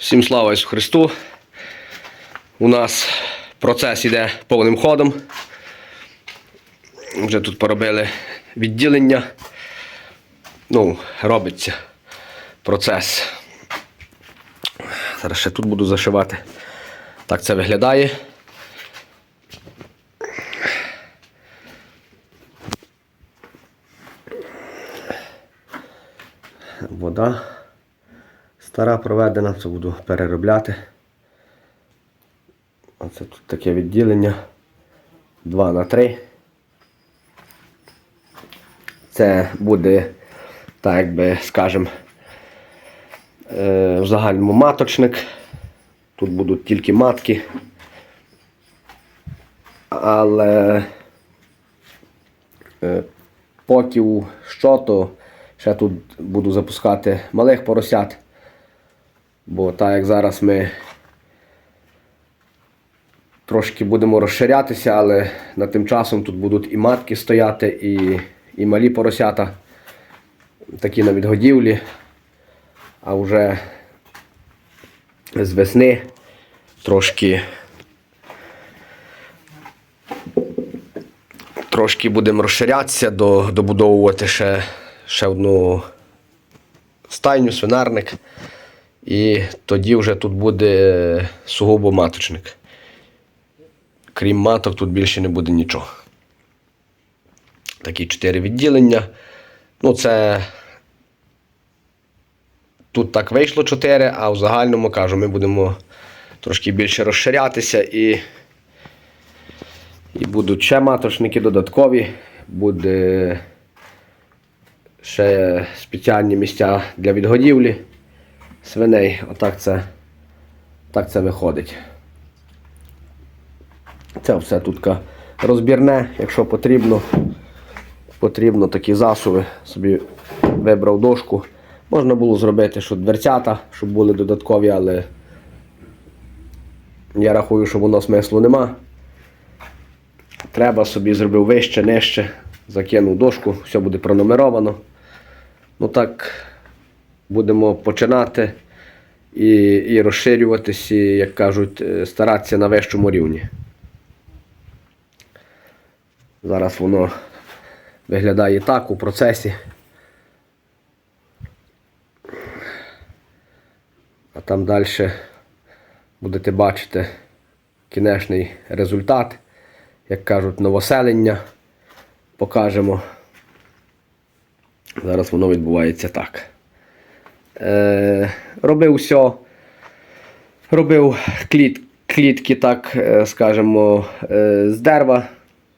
Всім слава Ісусу Христу. У нас процес іде повним ходом. Вже тут поробили відділення. Ну, робиться процес. Зараз ще тут буду зашивати. Так це виглядає. Вода стара проведена, це буду переробляти. Оце тут таке відділення 2 на 3. Це буде, так як би скажем, е, в загальному маточник. Тут будуть тільки матки. Але е, поки що, то ще тут буду запускати малих поросят. Бо так як зараз ми трошки будемо розширятися, але на тим часом тут будуть і матки стояти, і, і малі поросята, такі на відгодівлі. А вже з весни трошки трошки будемо розширятися, добудовувати ще, ще одну стайню, свинарник. І тоді вже тут буде сугубо маточник. Крім маток, тут більше не буде нічого. Такі чотири відділення. Ну, це тут так вийшло чотири, а в загальному кажу, ми будемо трошки більше розширятися і, і будуть ще маточники додаткові, буде ще спеціальні місця для відгодівлі свиней. Отак це, так це виходить. Це все тут розбірне, якщо потрібно, потрібно такі засуви. Собі вибрав дошку. Можна було зробити, що дверцята, щоб були додаткові, але я рахую, що воно смислу нема. Треба собі зробив вище, нижче, закинув дошку, все буде пронумеровано. Ну так, будемо починати і, і розширюватися, як кажуть, е, старатися на вищому рівні. Зараз воно виглядає так у процесі. А там далі будете бачити кінечний результат, як кажуть, новоселення покажемо. Зараз воно відбувається так. Е, робив все, робив кліт, клітки, так е, скажемо, е, з дерева,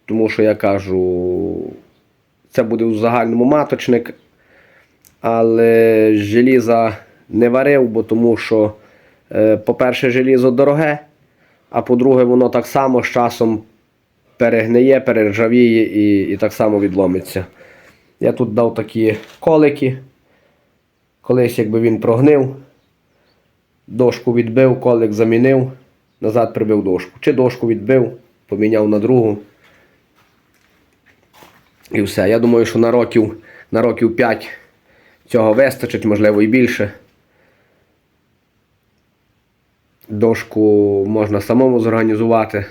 тому що я кажу, це буде у загальному маточник, але желіза не варив, бо тому що, по-перше, желізо дороге, а по-друге, воно так само з часом перегниє, перержавіє і, і так само відломиться. Я тут дав такі колики. Колись, якби він прогнив, дошку відбив, колик замінив, назад прибив дошку. Чи дошку відбив, поміняв на другу. І все. Я думаю, що на років, на років 5 цього вистачить, можливо, і більше. Дошку можна самому зорганізувати,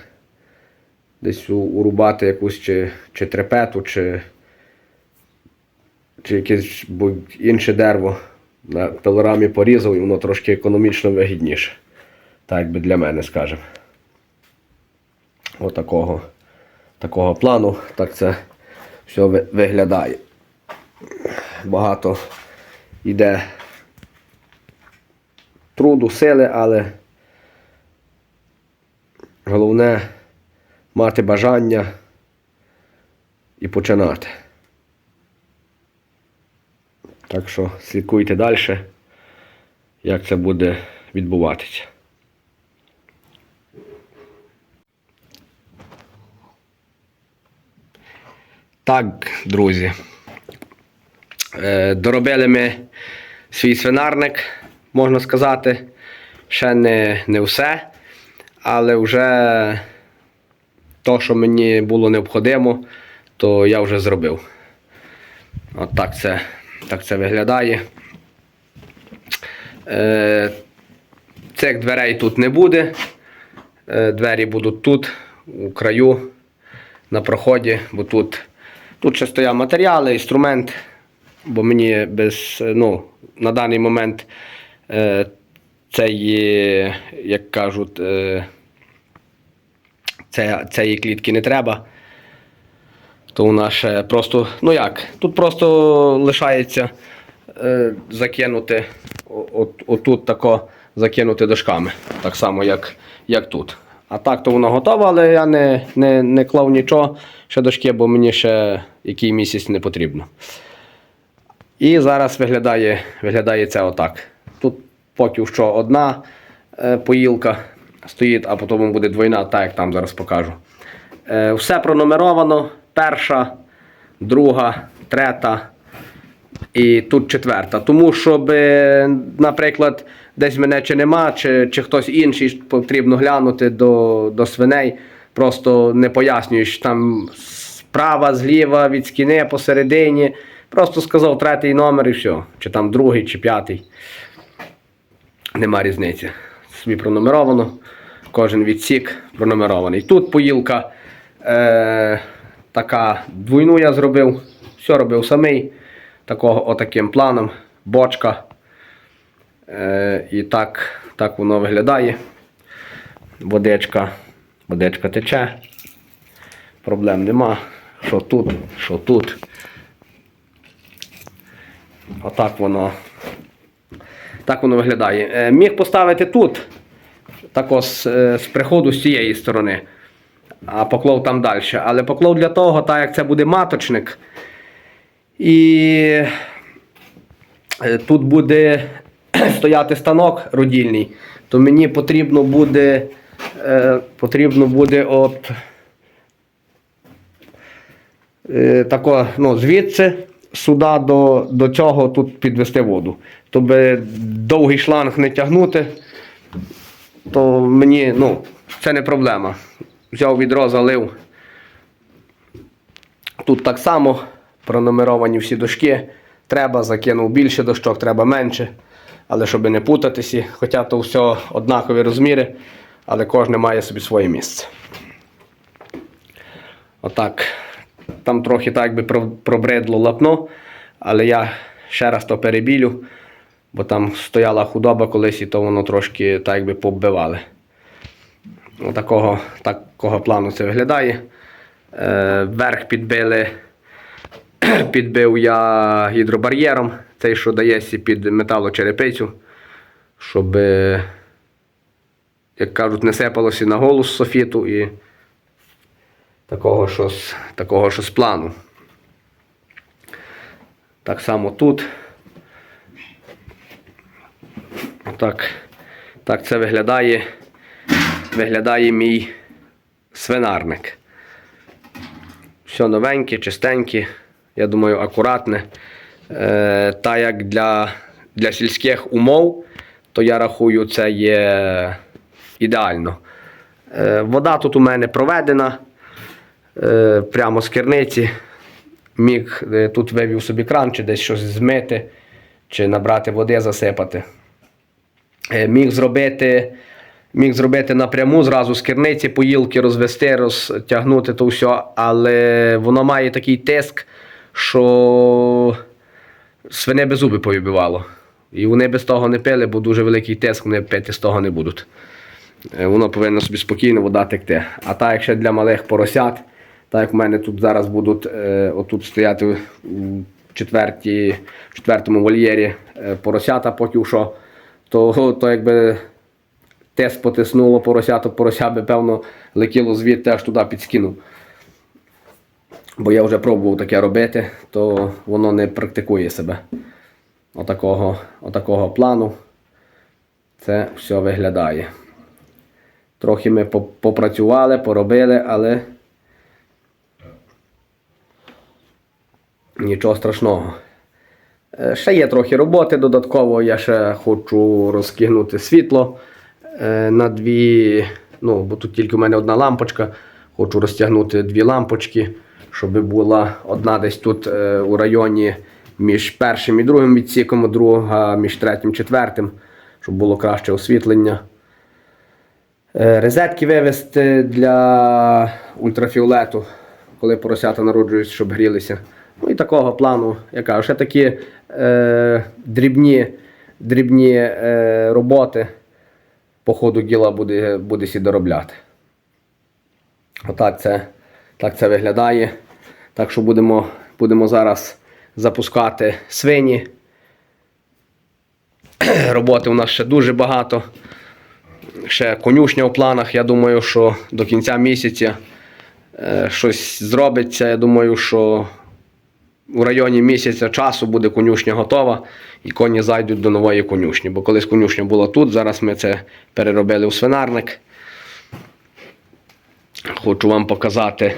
десь урубати якусь чи, чи трепету, чи, чи якесь інше дерево. На пилорамі порізав і воно трошки економічно вигідніше. Так якби для мене, скажемо. Отакого такого плану. Так це все виглядає. Багато йде труду, сили, але головне мати бажання і починати. Так що слідкуйте далі, як це буде відбуватися. Так, друзі. Е, Доробили ми свій свинарник, можна сказати. Ще не, не все. Але вже то, що мені було необхідно, то я вже зробив. От так це, так це виглядає. Е, Цих дверей тут не буде. Е, Двері будуть тут, у краю, на проході, бо тут, тут ще стоять матеріали, інструмент, бо мені без, ну, на даний момент е, цієї, як кажуть, цієї клітки не треба. То у нас ще просто, ну як, тут просто лишається е, закинути от, отут тако закинути дошками. Так само, як, як тут. А так то воно готове, але я не, не, не клав нічого ще дошки, бо мені ще який місяць не потрібно. І зараз виглядає, виглядає це отак. Тут поки що одна е, поїлка стоїть, а потім буде двойна, так як там зараз покажу. Е, все пронумеровано. Перша, друга, третя і тут четверта. Тому щоб, е, наприклад, десь мене чи нема, чи, чи хтось інший потрібно глянути до, до свиней. Просто не пояснюєш там справа, зліва, від скіни, посередині. Просто сказав третій номер і все. Чи там другий, чи п'ятий. Нема різниці. Собі пронумеровано. Кожен відсік пронумерований. Тут поїлка е, така двойну я зробив. Все робив самий. Такого отаким планом. Бочка. Е, і так, так воно виглядає. Водичка. Водичка тече. Проблем нема. Що тут, що тут. Отак воно. Так воно виглядає. Е, міг поставити тут, тако з, е, з приходу з цієї сторони, а поклов там далі. Але поклов для того, так як це буде маточник. І е, тут буде стояти станок родільний, то мені потрібно буде, е, потрібно буде от е, тако, ну, звідси сюди до, до цього тут підвести воду. Тобто довгий шланг не тягнути, то мені ну, це не проблема. Взяв відро, залив. Тут так само пронумеровані всі дошки. Треба, закинув більше дощок, треба менше. Але щоб не путатися, хоча то все однакові розміри, але кожне має собі своє місце. Отак. Там трохи так би пробридло лапно, але я ще раз то перебілю, бо там стояла худоба колись і то воно трошки так якби побивали. Отакого такого плану це виглядає. Е, верх підбили, підбив я гідробар'єром, цей, що дається під металочерепицю, щоб, е, як кажуть, не сипалося на голос софіту і такого щось, такого щось плану. Так само тут. Отак, так це виглядає. Виглядає мій свинарник. Все новеньке, чистеньке, я думаю, акуратне. Е, та як для, для сільських умов, то я рахую, це є ідеально. Е, вода тут у мене проведена е, прямо з керниці. Міг е, тут вивів собі кран, чи десь щось змити, чи набрати води, засипати. Е, Міг зробити, міг зробити напряму зразу з керниці, поїлки розвести, розтягнути то все, але воно має такий тиск, що свине без зуби повибивало. І вони без того не пили, бо дуже великий тиск, вони пити з того не будуть. Е, Воно повинно собі спокійно вода текти. А так, як ще для малих поросят, так як в мене тут зараз будуть е, отут стояти у четвертій, в четвертому вольєрі е, поросята, поки що, то, то якби тес потиснуло поросято, порося би, певно, летіло звідти аж туди підскинув. Бо я вже пробував таке робити, то воно не практикує себе. Отакого, отакого плану це все виглядає. Трохи ми попрацювали, поробили, але нічого страшного. Е, Ще є трохи роботи додатково. Я ще хочу розкинути світло на дві. Ну, бо тут тільки в мене одна лампочка. Хочу розтягнути дві лампочки, щоб була одна десь тут е, у районі між першим і другим відсіком, друга між третім і четвертим, щоб було краще освітлення. Е, Резетки вивести для ультрафіолету, коли поросята народжуються, щоб грілися. Ну і такого плану, я кажу, ще такі е, дрібні, дрібні е, роботи по ходу діла буде, буде сі доробляти. Отак це, так це виглядає. Так що будемо, будемо зараз запускати свині. Роботи у нас ще дуже багато. Ще конюшня у планах. Я думаю, що до кінця місяця е, щось зробиться. Я думаю, що у районі місяця часу буде конюшня готова і коні зайдуть до нової конюшні. Бо колись конюшня була тут, зараз ми це переробили у свинарник. Хочу вам показати.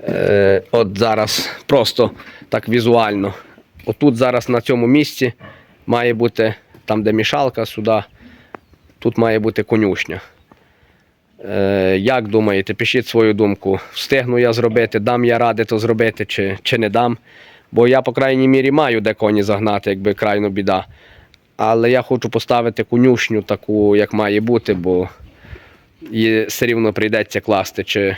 Е, от зараз просто так візуально. Отут зараз на цьому місці має бути там, де мішалка, сюди. Тут має бути конюшня. Е, як думаєте, пишіть свою думку. Встигну я зробити, дам я ради то зробити чи, чи не дам. Бо я, по крайній мірі, маю де коні загнати, якби крайно біда. Але я хочу поставити конюшню таку, як має бути, бо її все рівно прийдеться класти. Чи,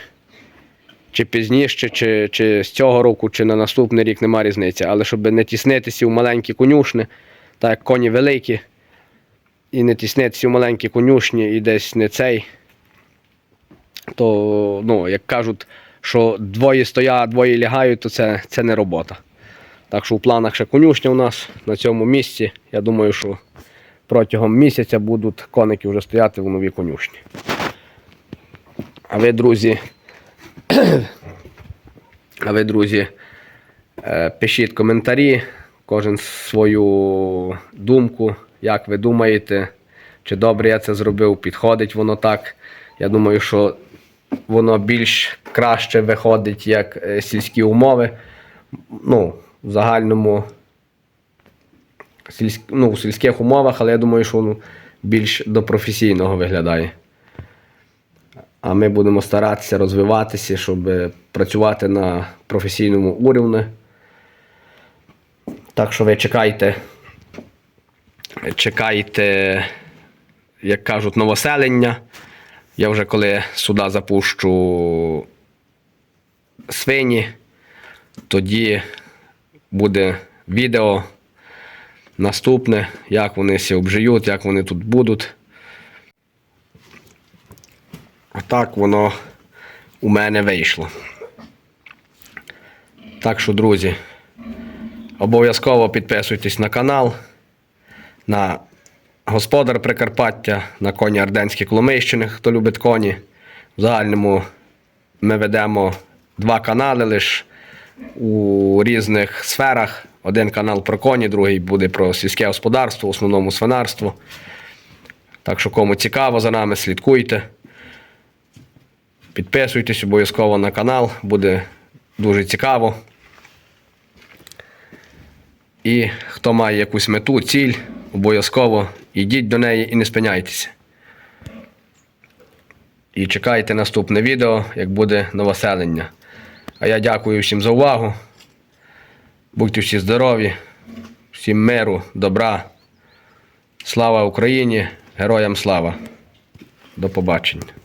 чи пізніше, чи, чи з цього року, чи на наступний рік нема різниці. Але щоб не тіснитися в маленькі конюшни, так як коні великі, і не тіснитися в маленькі конюшні і десь не цей, то, ну, як кажуть, що двоє стоять, двоє лягають, то це, це не робота. Так що в планах ще конюшня у нас на цьому місці. Я думаю, що протягом місяця будуть коники вже стояти в новій конюшні. А ви, друзі, а ви, друзі, е, пишіть коментарі, кожен свою думку, як ви думаєте, чи добре я це зробив, підходить воно так. Я думаю, що воно більш краще виходить як е, сільські умови. Ну, в загальному сільськ, ну, в сільських умовах, але я думаю, що воно більш до професійного виглядає. А ми будемо старатися розвиватися, щоб працювати на професійному уровні. Так що ви чекайте, чекайте, як кажуть, новоселення. Я вже коли сюди запущу свині, тоді буде відео наступне, як вони всі обжиють, як вони тут будуть. А так воно у мене вийшло. Так що, друзі, обов'язково підписуйтесь на канал, на Господар Прикарпаття, на коні Арденські Коломийщини, хто любить коні. В загальному ми ведемо два канали лише у різних сферах. Один канал про коні, другий буде про сільське господарство, в основному свинарство. Так що, кому цікаво за нами, слідкуйте. Підписуйтесь обов'язково на канал, буде дуже цікаво. І хто має якусь мету, ціль, обов'язково йдіть до неї і не спиняйтеся. І чекайте наступне відео, як буде новоселення. А я дякую всім за увагу. Будьте всі здорові, всім миру, добра. Слава Україні! Героям слава! До побачення!